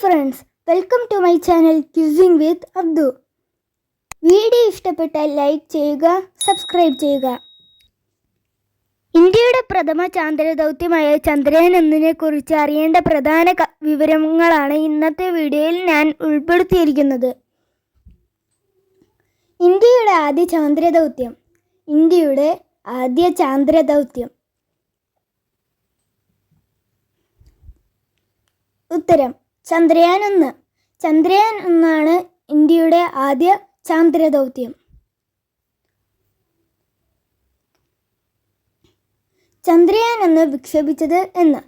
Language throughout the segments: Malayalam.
Friends welcome to my channel quizzing with Abdu video ഇഷ്ടപ്പെട്ടാൽ ലൈക്ക് ചെയ്യുക സബ്സ്ക്രൈബ് ചെയ്യുക. ഇന്ത്യയുടെ പ്രഥമ ചാന്ദ്ര ദൗത്യമായ ചന്ദ്രയാൻ ഒന്നിനെ കുറിച്ച് അറിയേണ്ട പ്രധാന വിവരങ്ങളാണ് ഇന്നത്തെ വീഡിയോയിൽ ഞാൻ ഉൾപ്പെടുത്തിയിരിക്കുന്നത്. ഇന്ത്യയുടെ ആദ്യ ചാന്ദ്ര ദൗത്യം ഇന്ത്യയുടെ ആദ്യ ചാന്ദ്ര ദൗത്യം. ഉത്തരം ചന്ദ്രയാൻ ഒന്ന്. ചന്ദ്രയാൻ ഒന്നാണ് ഇന്ത്യയുടെ ആദ്യ ചാന്ദ്ര ദൗത്യം ചന്ദ്രയാൻ ഒന്ന് വിക്ഷേപിച്ചത് എന്ന്.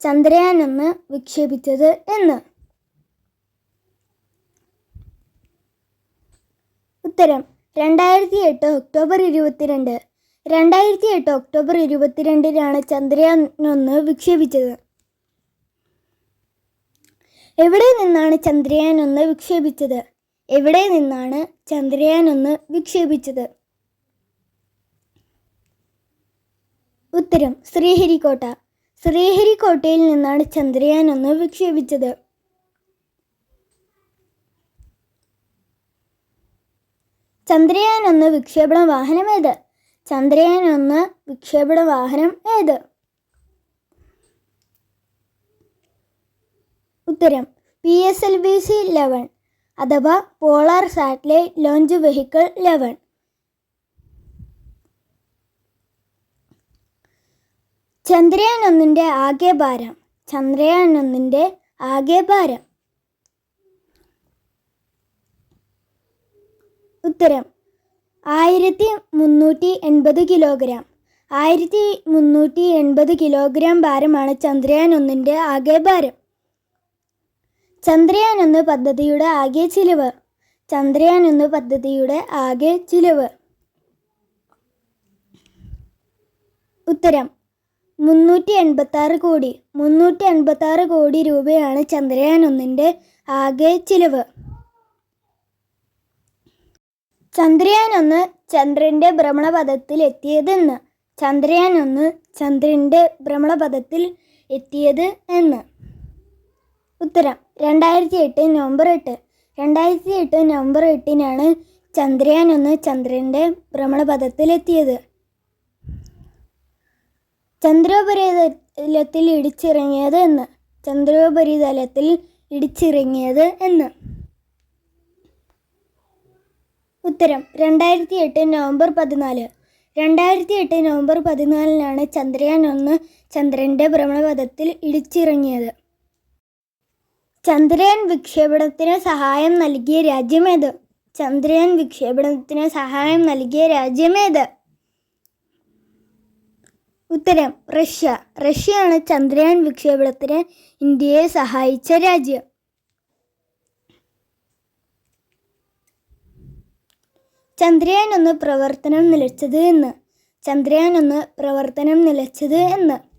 ചന്ദ്രയാൻ ഒന്ന് വിക്ഷേപിച്ചത് എന്ന്. ഉത്തരം. രണ്ടായിരത്തി എട്ട് ഒക്ടോബർ ഇരുപത്തിരണ്ട്. രണ്ടായിരത്തി എട്ട് ഒക്ടോബർ ഇരുപത്തിരണ്ടിനാണ് ചന്ദ്രയാൻ ഒന്ന് വിക്ഷേപിച്ചത്. എവിടെ നിന്നാണ് ചന്ദ്രയാൻ ഒന്ന് വിക്ഷേപിച്ചത്? എവിടെ നിന്നാണ് ചന്ദ്രയാൻ ഒന്ന് വിക്ഷേപിച്ചത്? ഉത്തരം ശ്രീഹരിക്കോട്ട. ശ്രീഹരിക്കോട്ടയിൽ നിന്നാണ് ചന്ദ്രയാൻ ഒന്ന് വിക്ഷേപിച്ചത്. ചന്ദ്രയാൻ ഒന്ന് വിക്ഷേപണ വാഹനം ഏത്? ചന്ദ്രയാൻ ഒന്ന് വിക്ഷേപണ വാഹനം ഏത്? ഉത്തരം. P S L V C eleven അഥവാ polar satellite launch vehicle eleven Chandrayaan ഒന്നിന്റെ ആകെ ഭാരം. ചന്ദ്രയാൻ ഒന്നിന്റെ ആകെ ഭാരം. ഉത്തരം. ആയിരത്തി മുന്നൂറ്റി എൺപത് കിലോഗ്രാം. ആയിരത്തി മുന്നൂറ്റി എൺപത് കിലോഗ്രാം ഭാരമാണ് ചന്ദ്രയാൻ ഒന്നിന്റെ ആകെ ഭാരം. ചന്ദ്രയാൻ ഒന്ന് പദ്ധതിയുടെ ആകെ ചിലവ്. ചന്ദ്രയാൻ ഒന്ന് പദ്ധതിയുടെ ആകെ ചിലവ്. ഉത്തരം. മുന്നൂറ്റി എൺപത്തി ആറ് കോടി. മുന്നൂറ്റി എൺപത്തി ആറ് കോടി രൂപയാണ് ചന്ദ്രയാൻ ഒന്നിന്റെ ആകെ ചിലവ്. ചന്ദ്രയാൻ ഒന്ന് ചന്ദ്രന്റെ ഭ്രമണപഥത്തിൽ എത്തിയത് എന്ന് ചന്ദ്രയാൻ ഒന്ന് ചന്ദ്രന്റെ ഭ്രമണപഥത്തിൽ എത്തിയത് എന്ന്. ഉത്തരം. രണ്ടായിരത്തി എട്ട് നവംബർ എട്ട്. രണ്ടായിരത്തി എട്ട് നവംബർ എട്ടിനാണ് ചന്ദ്രയാൻ ഒന്ന് ചന്ദ്രന്റെ ഭ്രമണപഥത്തിലെത്തിയത്. ചന്ദ്രോപരിതലത്തിൽ ഇടിച്ചിറങ്ങിയത് എന്ന്. ചന്ദ്രോപരിതലത്തിൽ ഇടിച്ചിറങ്ങിയത് എന്ന്. ഉത്തരം. രണ്ടായിരത്തി എട്ട് നവംബർ പതിനാല്. രണ്ടായിരത്തി എട്ട് നവംബർ പതിനാലിനാണ് ചന്ദ്രയാൻ ഒന്ന് ചന്ദ്രന്റെ ഭ്രമണപഥത്തിൽ ഇടിച്ചിറങ്ങിയത്. ചന്ദ്രയാൻ വിക്ഷേപണത്തിന് സഹായം നൽകിയ രാജ്യമേത് ചന്ദ്രയാൻ വിക്ഷേപണത്തിന് സഹായം നൽകിയ രാജ്യമേത് ഉത്തരം റഷ്യ. റഷ്യയാണ് ചന്ദ്രയാൻ വിക്ഷേപണത്തിന് ഇന്ത്യയെ സഹായിച്ച രാജ്യം. ചന്ദ്രയാൻ ഒന്ന് പ്രവർത്തനം നിലച്ചത് എന്ന്. ചന്ദ്രയാൻ ഒന്ന് പ്രവർത്തനം നിലച്ചത് എന്ന്.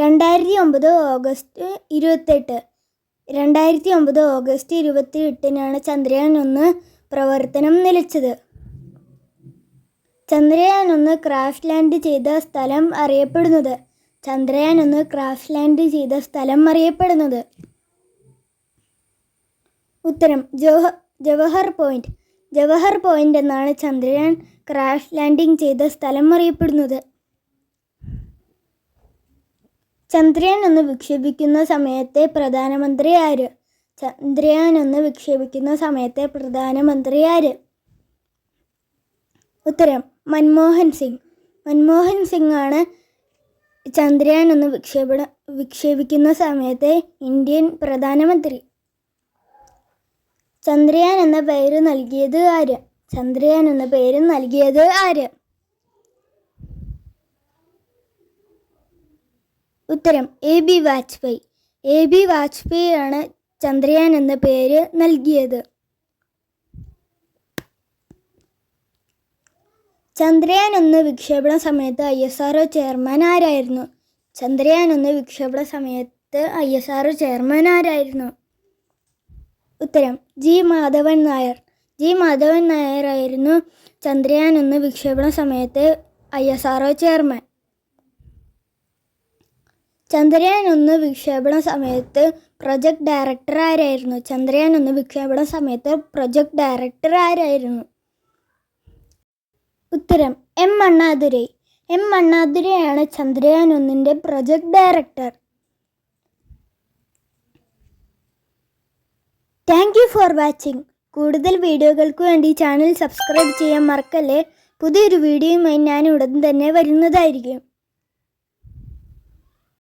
രണ്ടായിരത്തി ഒമ്പത് ഓഗസ്റ്റ് ഇരുപത്തെട്ട്. രണ്ടായിരത്തി ഒമ്പത് ഓഗസ്റ്റ് ഇരുപത്തി എട്ടിനാണ് ചന്ദ്രയാൻ ഒന്ന് പ്രവർത്തനം നിലച്ചത്. ചന്ദ്രയാൻ ഒന്ന് ക്രാഷ് ലാൻഡ് ചെയ്ത സ്ഥലം അറിയപ്പെടുന്നത്. ചന്ദ്രയാൻ ഒന്ന് ക്രാഷ് ലാൻഡ് ചെയ്ത സ്ഥലം അറിയപ്പെടുന്നത്. ഉത്തരം ജവഹ ജവഹർ പോയിന്റ്. ജവഹർ പോയിന്റ് എന്നാണ് ചന്ദ്രയാൻ ക്രാഷ് ലാൻഡിംഗ് ചെയ്ത സ്ഥലം അറിയപ്പെടുന്നത്. ചന്ദ്രയാൻ ഒന്ന് വിക്ഷേപിക്കുന്ന സമയത്തെ പ്രധാനമന്ത്രി ആര്? ചന്ദ്രയാൻ ഒന്ന് വിക്ഷേപിക്കുന്ന സമയത്തെ പ്രധാനമന്ത്രി ആര്? ഉത്തരം മൻമോഹൻ സിംഗ്. മൻമോഹൻ സിംഗ് ആണ് ചന്ദ്രയാൻ ഒന്ന് വിക്ഷേപണ വിക്ഷേപിക്കുന്ന സമയത്തെ ഇന്ത്യൻ പ്രധാനമന്ത്രി. ചന്ദ്രയാൻ എന്ന പേര് നൽകിയത് ആര്? ചന്ദ്രയാൻ എന്ന പേര് നൽകിയത് ആര്? ഉത്തരം A B Vajpayee. A B Vajpayee ആണ് ചന്ദ്രയാൻ എന്ന പേര് നൽകിയത്. ചന്ദ്രയാൻ ഒന്ന് വിക്ഷേപണ സമയത്ത് ഐ എസ് ആർ ചെയർമാൻ ആരായിരുന്നു? ചന്ദ്രയാൻ ഒന്ന് വിക്ഷേപണ സമയത്ത് ഐ എസ് ആർ ചെയർമാൻ ആരായിരുന്നു? ഉത്തരം ജി മാധവൻ നായർ. ജി മാധവൻ നായർ ആയിരുന്നു ചന്ദ്രയാൻ ഒന്ന് വിക്ഷേപണ സമയത്ത് I S R chairman. Chandrayaan ഒന്ന് വിക്ഷേപണ സമയത്ത് പ്രൊജക്ട് ഡയറക്ടർ ആരായിരുന്നു? ചന്ദ്രയാൻ ഒന്ന് വിക്ഷേപണ സമയത്ത് പ്രൊജക്ട് ഡയറക്ടർ ആരായിരുന്നു? ഉത്തരം എം അണ്ണാദുരൈ എം അണ്ണാദുരയാണ് ചന്ദ്രയാൻ ഒന്നിന്റെ project director thank you for watching കൂടുതൽ വീഡിയോകൾക്ക് വേണ്ടി ചാനൽ സബ്സ്ക്രൈബ് ചെയ്യാൻ മറക്കല്ലേ? പുതിയൊരു വീഡിയോയുമായി ഞാൻ ഉടൻ തന്നെ വരുന്നതായിരിക്കും.